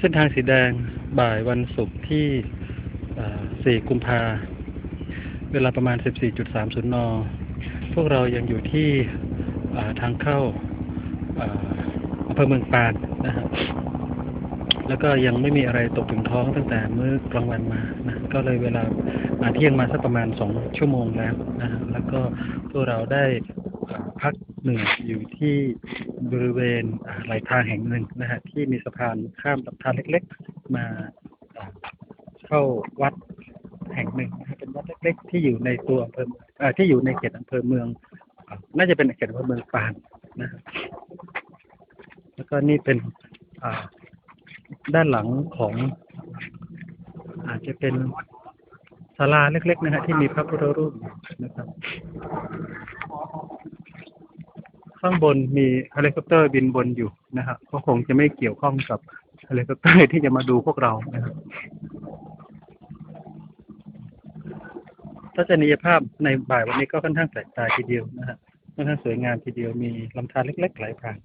เส้นทางสีแดงบ่ายวันศุกร์ที่ 4 กุมภาเวลาประมาณ 14.30 น พวกเรายังอยู่ที่ทางเข้าอำเภอเมืองปานนะฮะแล้วก็ยังไม่มีอะไรตกถึงท้องตั้งแต่เมื้อกลางวันมานะก็เลยเวลาอ่าเที่ยงมาสักประมาณสองชั่วโมงแล้วนะแล้วก็พวกเราได้ พักเหนื่ออยู่ที่บริเวณอ่าไหลทางแห่งหนึ่งนะฮะที่มีสะพานข้ามลำธารเล็กๆ มาเข้าวัดแห่งหนึ่งนะเป็นวัดเล็กๆ ที่อยู่ในตัวอำเภอที่อยู่ในเขตอำเภอเมือง น่าจะเป็นเขตอำเภอเมืองปานนะฮะแล้วก็นี่เป็นด้านหลังของ อาจจะเป็นศาลาเล็ก ๆ นะฮะที่มีพระพุทธรูปอยู่นะครับ ข้างบนมีเฮลิคอปเตอร์บินบนอยู่นะฮะก็คงจะไม่เกี่ยวข้องกับเฮลิคอปเตอร์ที่จะมาดูพวกเรานะครับทัศนียภาพในบ่ายวันนี้ก็ค่อนข้างแปลกตาทีเดียวนะฮะค่อนข้างสวยงามทีเดียวมีลำธารเล็กๆไหลผ่าน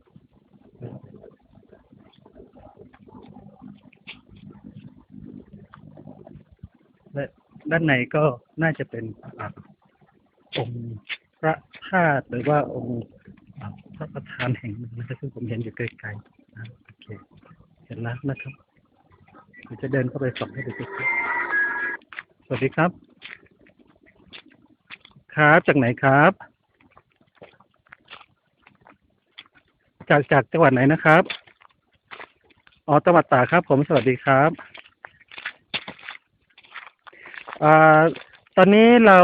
และด้านในก็น่าจะเป็นองค์พระธาตุหรือว่าองค์ ระประธานแห่งหนึ่งนะครับซึ่งผมเห็นอยู่ไกลๆนะโอเคเห็นแล้วนะครับเดี๋ยวจะเดินเข้าไปส่องให้ดูใกสวัสดีครับ ครับจากไหนครับ จากจากจังหวัดไหนนะครับอ๋อจังหวัดตากครับ ผมสวัสดีครับอ่าตอนนี้เรา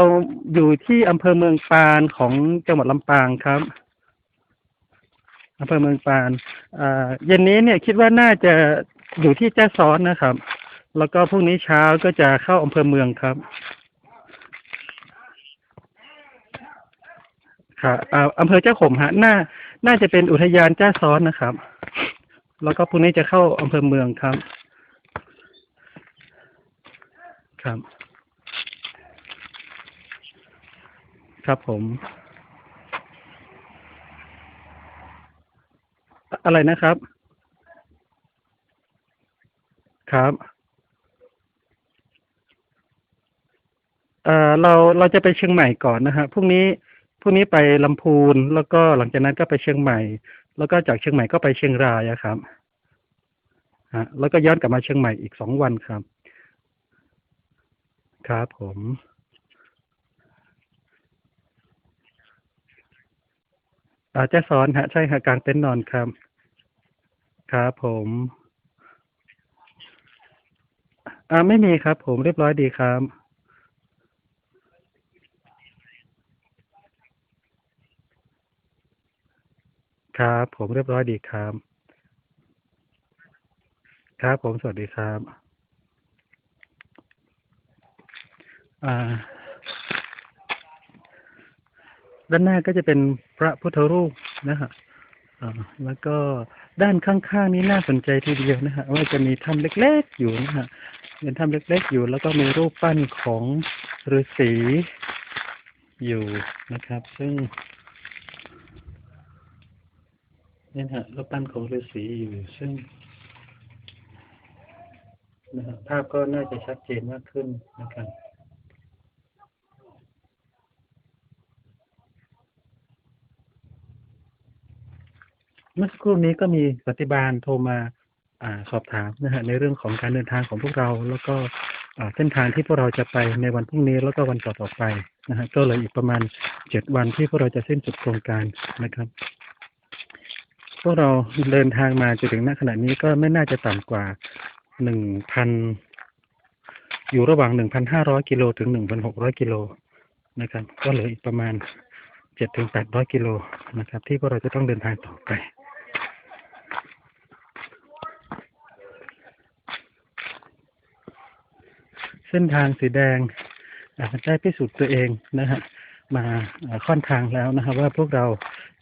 อยู่ที่อำเภอเมืองปานของจังหวัดลำปางครับ อำเภอเมืองปานเย็นนี้เนี่ยคิดว่าน่าจะอยู่ที่แจ้ซ้อนนะครับ แล้วก็พรุ่งนี้เช้าก็จะเข้าอำเภอเมืองครับค่ะอ่าอำเภอเจ้าขมฮะน่าน่าจะเป็นอุทยานแจ้ซ้อนนะครับ แล้วก็พรุ่งนี้จะเข้าอำเภอเมืองครับ ครับ ครับผม อะไรนะครับ ครับเอ่อเราเราจะไปเชียงใหม่ก่อนนะฮะพรุ่งนี้พรุ่งนี้ไปลำพูนแล้วก็หลังจากนั้นก็ไปเชียงใหม่ แล้วก็จากเชียงใหม่ก็ไปเชียงรายอะครับฮะแล้วก็ย้อนกลับมาเชียงใหม่อีกสองวันครับ ครับผม อาแจ้ซ้อนฮะ ใช่ฮะกลางเต็นท์นอนครับ ครับผมอ่าไม่มีครับ ผมเรียบร้อยดีครับ ครับ ผมเรียบร้อยดีครับ ครับ ผมสวัสดีครับ อ่า ด้านหน้าก็จะเป็นพระพุทธรูปนะฮะ แล้วก็ด้านข้างๆนี้น่าสนใจทีเดียวนะฮะว่าจะมีถ้ำเล็กๆอยู่นะฮะเป็นถ้ำเล็กๆอยู่ แล้วก็มีรูปปั้นของฤาษีอยู่นะครับ ซึ่งนี่นะฮะรูปปั้นของฤาษีอยู่ ซึ่งนะฮะภาพก็น่าจะชัดเจนมากขึ้นนะครับ เมื่อสักครู่นี้ก็มีปฏิบาลโทรมาอาสอบถามนะฮะในเรื่องของการเดินทางของพวกเรา แล้วก็เส้นทางที่พวกเราจะไปในวันพรุ่งนี้แล้วก็วันต่อๆไปนะฮะก็เหลยอีกประมาณเจ็ดวันที่พวกเราจะสิ้นสุดโครงการนะครับ พวกเราเดินทางมาจนถึงณขณะนี้ก็ไม่น่าจะต่ำกว่าหนึ่งพันอยู่ระหว่างหนึ่งพันห้าร้อยกิโลถึงหนึ่งพันหกร้อยกิโลนะครับ ก็เหลืออีกประมาณเจ็ดถึงแปดร้อยกิโลนะครับ ที่พวกเราจะต้องเดินทางต่อไป เส้นทางสีแดงอ่าได้พิสูจน์ตัวเองนะฮะมาค่อนทางแล้วนะครับว่าพวกเรา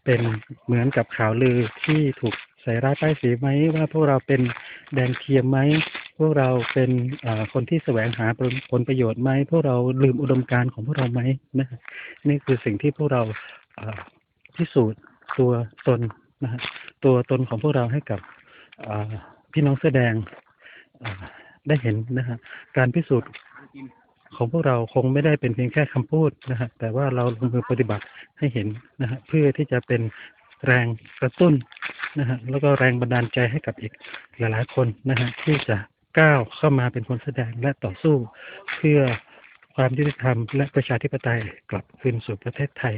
เป็นเหมือนกับข่าวลือที่ถูกใส่ร้ายป้ายสีไหมว่าพวกเราเป็นแดงเทียมไหมพวกเราเป็นคนที่แสวงหาผลประโยชน์ไหมพวกเราลืมอุดมการณ์ของพวกเราไหมนะฮะนี่คือสิ่งที่พวกเราพิสูจน์ตัวตนนะฮะตัวตนของพวกเราให้กับพี่น้องเสื้อแดง ได้เห็นนะฮะการพิสูจน์ของพวกเราคงไม่ได้เป็นเพียงแค่คำพูดนะฮะแต่ว่าเราลงมือปฏิบัติให้เห็นนะฮะเพื่อที่จะเป็นแรงกระตุ้นนะฮะแล้วก็แรงบันดาลใจให้กับอีกหลาย ๆ คนนะฮะที่จะก้าวเข้ามาเป็นคนแสดงและต่อสู้เพื่อความยุติธรรมและประชาธิปไตยกลับคืนสู่ประเทศไทย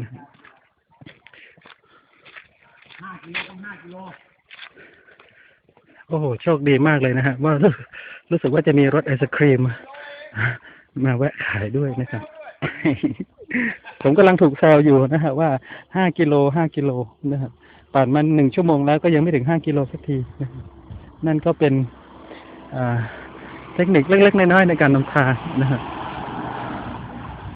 นะห้ากิโลต้องห้ากิโล โอ้โห โชคดีมากเลยนะฮะ ว่ารู้รู้สึกว่าจะมีรถไอศครีม มาแวะขายด้วยนะครับ ผมกำลังถูกแซวอยู่นะฮะ ว่าห้ากิโลห้ากิโลนะครับผ่านมันหนึ่งชั่วโมงแล้วก็ยังไม่ถึงห้ากิโลสักทีนั่นก็เป็นเทคนิคเล็กๆน้อยๆในการนำทางนะครับ